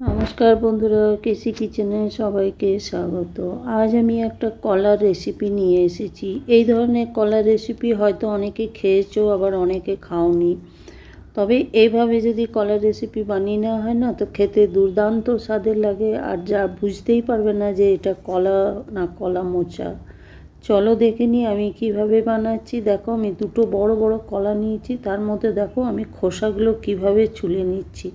নমস্কার বন্ধুরা, কেসি কিচেনে সবাইকে স্বাগত। আজ আমি একটা কলার রেসিপি নিয়ে এসেছি। এই ধরনের কলার রেসিপি হয়তো অনেকে খেয়েছো, আবার অনেকে খাওনি। তবে এইভাবে যদি কলার রেসিপি বানিয়ে নেওয়া হয় না, তো খেতে দুর্দান্ত স্বাদের লাগে। আর যা বুঝতেই পারবে না যে এটা কলা না কলা মোচা। চলো দেখে নিই আমি কীভাবে বানাচ্ছি। দেখো, আমি দুটো বড় বড় কলা নিয়েছি। তার মধ্যে দেখো, আমি খোসাগুলো কীভাবে ছুলে নিচ্ছি।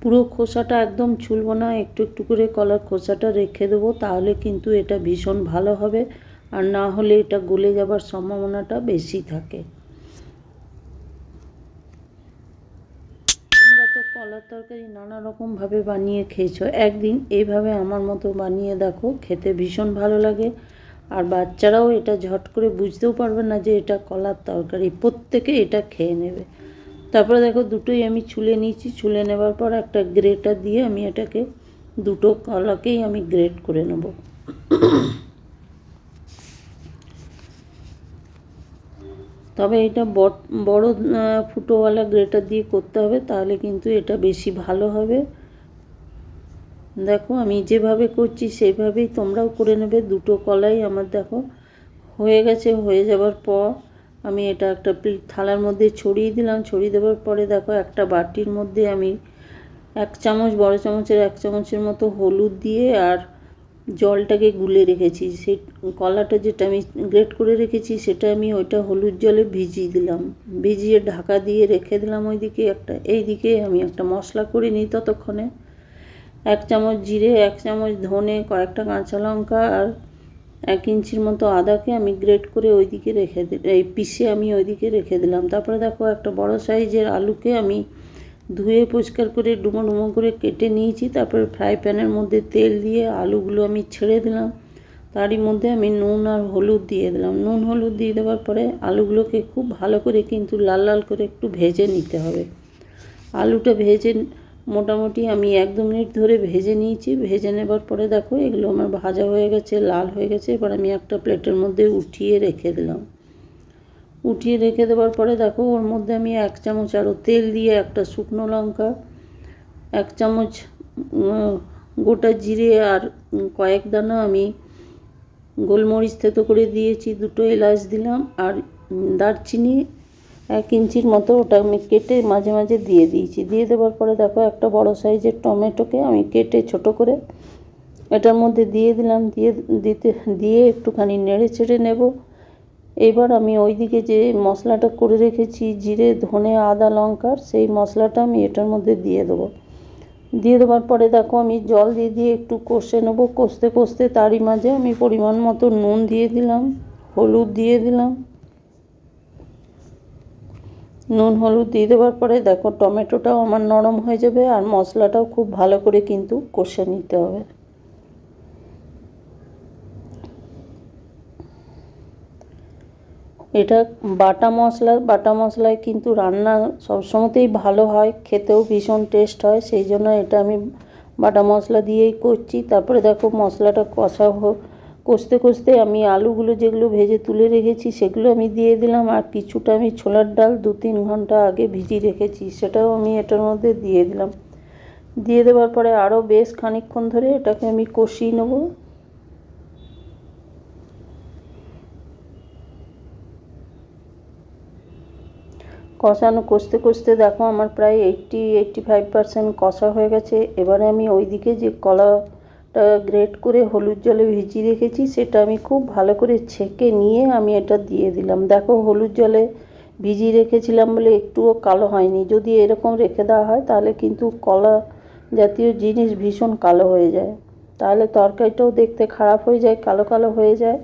পুরো খোসাটা একদম ছুলব না, একটু একটু করে কলার খোসাটা রেখে দেবো, তাহলে কিন্তু এটা ভীষণ ভালো হবে। আর না হলে এটা গলে যাবার সম্ভাবনাটা বেশি থাকে। তোমরা তো কলার তরকারি নানা রকমভাবে বানিয়ে খেয়েছো। একদিন এইভাবে আমার মতো বানিয়ে দেখো, খেতে ভীষণ ভালো লাগে। আর বাচ্চারাও এটা ঝট করে বুঝতেও পারবে না যে এটা কলার তরকারি, প্রত্যেকে এটা খেয়ে নেবে। তারপরে দেখো দুটোই আমি ছুলে নিয়েছি। ছুলে নেবার পর একটা গ্রেটার দিয়ে আমি এটাকে দুটো কলাকেই আমি গ্রেট করে নেব। তবে এটা বড় ফুটোওয়ালা গ্রেটার দিয়ে করতে হবে, তাহলে কিন্তু এটা বেশি ভালো হবে। দেখো আমি যেভাবে করছি সেইভাবেই তোমরাও করে নেবে। দুটো কলাই আমার দেখো হয়ে গেছে, হয়ে যাবার পর আমি এটা একটা থালার মধ্যে ছড়িয়ে দিলাম, ছড়িয়ে দেওয়ার পরে দেখো একটা বাটির মধ্যে আমি এক চামচ, বড় চামচের এক চামচের মতো হলুদ দিয়ে আর জলটাকে গুলে রেখেছি। সেই কলাটা যেটা আমি গ্রেট করে রেখেছি, সেটা আমি ওইটা হলুদ জলে ভিজিয়ে দিলাম। ভিজিয়ে ঢাকা দিয়ে রেখে দিলাম ওইদিকে একটা এই দিকে আমি একটা মশলা করে নিই ততক্ষণে। এক চামচ জিরে, এক চামচ ধনে, কয়েকটা কাঁচা লঙ্কা আর এক ইঞ্চির মতো আদাকে আমি গ্রেট করে ওইদিকে রেখে এই পিসে আমি ওইদিকে রেখে দিলাম। তারপরে দেখো একটা বড় সাইজের আলুকে আমি ধুয়ে পরিষ্কার করে ডুমো ডুমো করে কেটে নিয়েছি। তারপরে ফ্রাই প্যানের মধ্যে তেল দিয়ে আলুগুলো আমি ছেড়ে দিলাম। তারই মধ্যে আমি নুন আর হলুদ দিয়ে দিলাম। নুন হলুদ দিয়ে দেওয়ার পরে আলুগুলোকে খুব ভালো করে কিন্তু লাল লাল করে একটু ভেজে নিতে হবে। আলুটা ভেজে মোটামুটি আমি এক দু মিনিট ধরে ভেজে নিয়েছি। ভেজে নেবার পরে দেখো এগুলো আমার ভাজা হয়ে গেছে, লাল হয়ে গেছে। এবার আমি একটা প্লেটের মধ্যে উঠিয়ে রেখে দিলাম। উঠিয়ে রেখে দেওয়ার পরে দেখো ওর মধ্যে আমি এক চামচ আরও তেল দিয়ে একটা শুকনো লঙ্কা, এক চামচ গোটা জিরে আর কয়েক দানা আমি গোলমরিচ থেতো করে দিয়েছি, দুটো এলাচ দিলাম আর দারচিনি এক ইঞ্চির মতো ওটা আমি কেটে মাঝে মাঝে দিয়ে দিয়েছি। দিয়ে দেওয়ার পরে দেখো একটা বড় সাইজের টমেটোকে আমি কেটে ছোট করে এটার মধ্যে দিয়ে দিলাম। দিয়ে দিতে, দিয়ে একটুখানি নেড়ে ছেড়ে নেব। এবার আমি ওইদিকে যে মশলাটা করে রেখেছি, জিরে, ধনে, আদা, লঙ্কার, সেই মশলাটা আমি এটার মধ্যে দিয়ে দেবো। দিয়ে দেওয়ার পরে দেখো আমি জল দিয়ে দিয়ে একটু কষে নেব। কষতে কষতে তারই মাঝে আমি পরিমাণ মতো নুন দিয়ে দিলাম, হলুদ দিয়ে দিলাম। নুন, হলুদ দিয়ে দেওয়ার পরে দেখো টমেটোটাও আমার নরম হয়ে যাবে আর মশলাটাও খুব ভালো করে কিন্তু কষে নিতে হবে। এটা বাটা মশলা, বাটা মশলায় কিন্তু রান্না সবসময়তেই ভালো হয়, খেতেও ভীষণ টেস্ট হয়, সেই জন্য এটা আমি বাটা মশলা দিয়েই করছি। তারপরে দেখো মশলাটা কষা হোক কষতে কষতে আমি আলুগুলো যেগুলো ভেজে তুলে রেখেছি সেগুলো আমি দিয়ে দিলাম আর কিছুটা আমি ছোলার ডাল দু তিন ঘণ্টা আগে ভিজিয়ে রেখেছি, সেটাও আমি এটার মধ্যে দিয়ে দিলাম। দিয়ে দেওয়ার পরে আরও বেশ খানিকক্ষণ ধরে এটাকে আমি কষিয়ে নেব। কষানো, কষতে কষতে দেখো আমার প্রায় এইটটি এইটটি ফাইভ পারসেন্ট কষা হয়ে গেছে। এবারে আমি ওইদিকে যে কলা গ্রেট করে হলুদ জলে ভিজিয়ে রেখেছি, সেটা আমি খুব ভালো করে ছেঁকে নিয়ে আমি এটা দিয়ে দিলাম। দেখো, হলুদ জলে ভিজিয়ে রেখেছিলাম বলে একটুও কালো হয়নি। যদি এরকম রেখে দেওয়া হয়, তাহলে কিন্তু কলা জাতীয় জিনিস ভীষণ কালো হয়ে যায়। তাহলে তরকারিটাও দেখতে খারাপ হয়ে যায়, কালো কালো হয়ে যায়।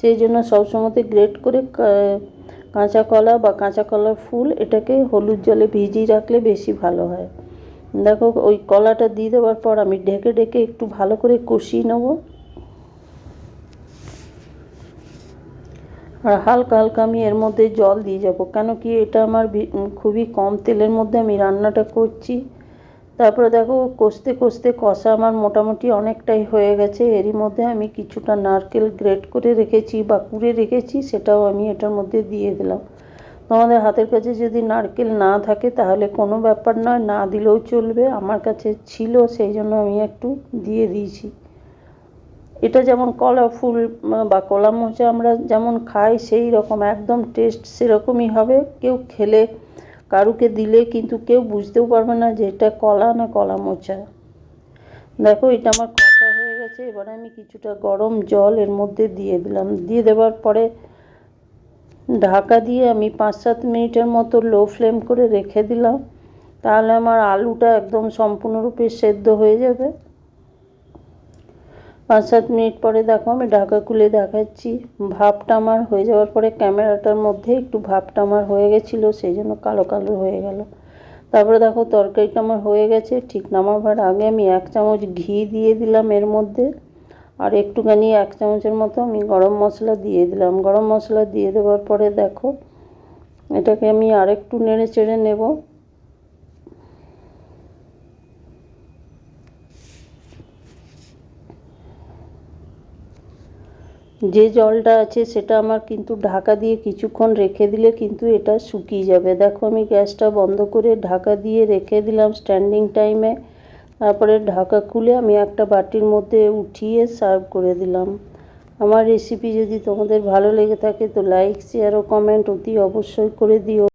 সেই জন্য সবসময়তে গ্রেট করে কাঁচা কলা বা কাঁচা কলার ফুল এটাকে হলুদ জলে ভিজিয়ে রাখলে বেশি ভালো হয়। দেখো, ওই কলাটা দিয়ে দেওয়ার পর আমি ঢেকে ঢেকে একটু ভালো করে কষিয়ে নেব। আর হালকা হালকা আমি এর মধ্যে জল দিয়ে যাব, কেন কি এটা আমার খুবই কম তেলের মধ্যে আমি রান্নাটা করছি। তারপরে দেখো, কষতে কষতে কষা আমার মোটামুটি অনেকটাই হয়ে গেছে। এরই মধ্যে আমি কিছুটা নারকেল গ্রেট করে রেখেছি বা কুড়ে রেখেছি, সেটাও আমি এটার মধ্যে দিয়ে দিলাম। তোমাদের হাতের কাছে যদি নারকেল না থাকে, তাহলে কোনো ব্যাপার নয়, না দিলেও চলবে। আমার কাছে ছিল, সেই জন্য আমি একটু দিয়ে দিয়েছি। এটা যেমন কলা ফুল বা কলা মোচা আমরা যেমন খাই, সেই রকম একদম টেস্ট সেরকমই হবে। কেউ খেলে, কারুকে দিলে কিন্তু কেউ বুঝতেও পারবে না যে এটা কলা না কলা মোচা। দেখো, এটা আমার কষা হয়ে গেছে। এবারে আমি কিছুটা গরম জল এর মধ্যে দিয়ে দিলাম। দিয়ে দেওয়ার পরে ঢাকা দিয়ে আমি পাঁচ সাত মিনিটের মতো লো ফ্লেম করে রেখে দিলাম, তাহলে আমার আলুটা একদম সম্পূর্ণরূপে সেদ্ধ হয়ে যাবে। পাঁচ সাত মিনিট পরে দেখো আমি ঢাকা খুলে দেখাচ্ছি, ভাপটা আমার হয়ে যাওয়ার পরে ক্যামেরাটার মধ্যে একটু ভাপটা আমার হয়ে গেছিল সেই জন্য কালো কালো হয়ে গেল। তারপরে দেখো তরকারিটা আমার হয়ে গেছে, ঠিক নামাবার আগে আমি এক চামচ ঘি দিয়ে দিলাম এর মধ্যে। আর একটুখানি এক চামচের মতো আমি গরম মশলা দিয়ে দিলাম। গরম মশলা দিয়ে দেওয়ার পরে দেখো, এটাকে আমি আরেকটু নেড়ে চেড়ে নেব। যে জলটা আছে সেটা আমার কিন্তু ঢাকা দিয়ে কিছুক্ষণ রেখে দিলে কিন্তু এটা শুকিয়ে যাবে। দেখো আমি গ্যাসটা বন্ধ করে ঢাকা দিয়ে রেখে দিলাম স্ট্যান্ডিং টাইমে তারপরে ঢাকা খুলে আমি একটা বাটির মধ্যে উঠিয়ে সার্ভ করে দিলাম। আমার রেসিপি যদি তোমাদের ভালো লেগে থাকে তো লাইক শেয়ার ও কমেন্ট অতি অবশ্যই করে দিও।